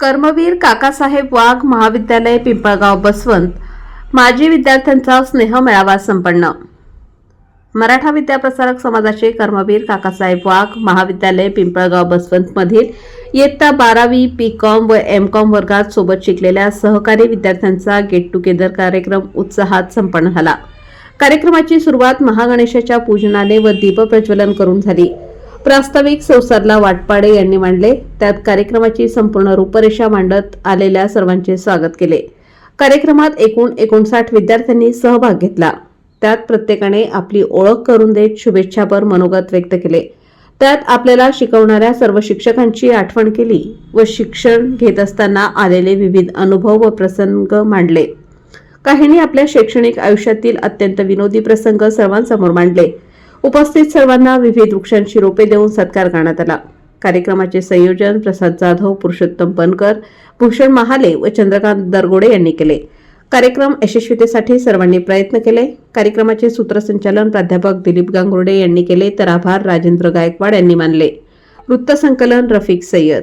कर्मवीर काकासाहेब वाघ महाविद्यालय पिंपळगाव बसवंत. माजी विद्यार्थ्यांचा स्नेह मेळावा संपन्न. मराठा विद्याप्रसारक समाजाचे कर्मवीर काकासाहेब वाघ महाविद्यालय पिंपळगाव बसवंतमधील इयत्ता बारावी पी कॉम व एम कॉम वर्गात सोबत शिकलेल्या सहकारी विद्यार्थ्यांचा गेट टुगेदर कार्यक्रम उत्साहात संपन्न झाला. कार्यक्रमाची सुरुवात महागणेशाच्या पूजनाने व दीपप्रज्वलन करून झाली. प्रास्ताविक संसारला वाटपाडे यांनी मांडले. त्यात कार्यक्रमाची संपूर्ण रूपरेषा मांडत आलेल्या सर्वांचे स्वागत केले. कार्यक्रमात एकूण एकोणसाठ विद्यार्थ्यांनी सहभाग घेतला. त्यात प्रत्येकाने आपली ओळख करून देत शुभेच्छापर मनोगत व्यक्त केले. त्यात आपल्याला शिकवणाऱ्या सर्व शिक्षकांची आठवण केली व शिक्षण घेत असताना आलेले विविध अनुभव व प्रसंग मांडले. काहींनी आपल्या शैक्षणिक आयुष्यातील अत्यंत विनोदी प्रसंग सर्वांसमोर मांडले. उपस्थित सर्वांना विविध वृक्षांची रोपे देऊन सत्कार करण्यात आला. कार्यक्रमाचे संयोजन प्रसाद जाधव पुरुषोत्तम बनकर भूषण महाले व चंद्रकांत दरगोडे यांनी केले. कार्यक्रम यशस्वीतेसाठी सर्वांनी प्रयत्न केले. कार्यक्रमाचे सूत्रसंचालन प्राध्यापक दिलीप गांगुर्डे यांनी केले तर आभार राजेंद्र गायकवाड यांनी मानले. वृत्तसंकलन रफिक सय्यद.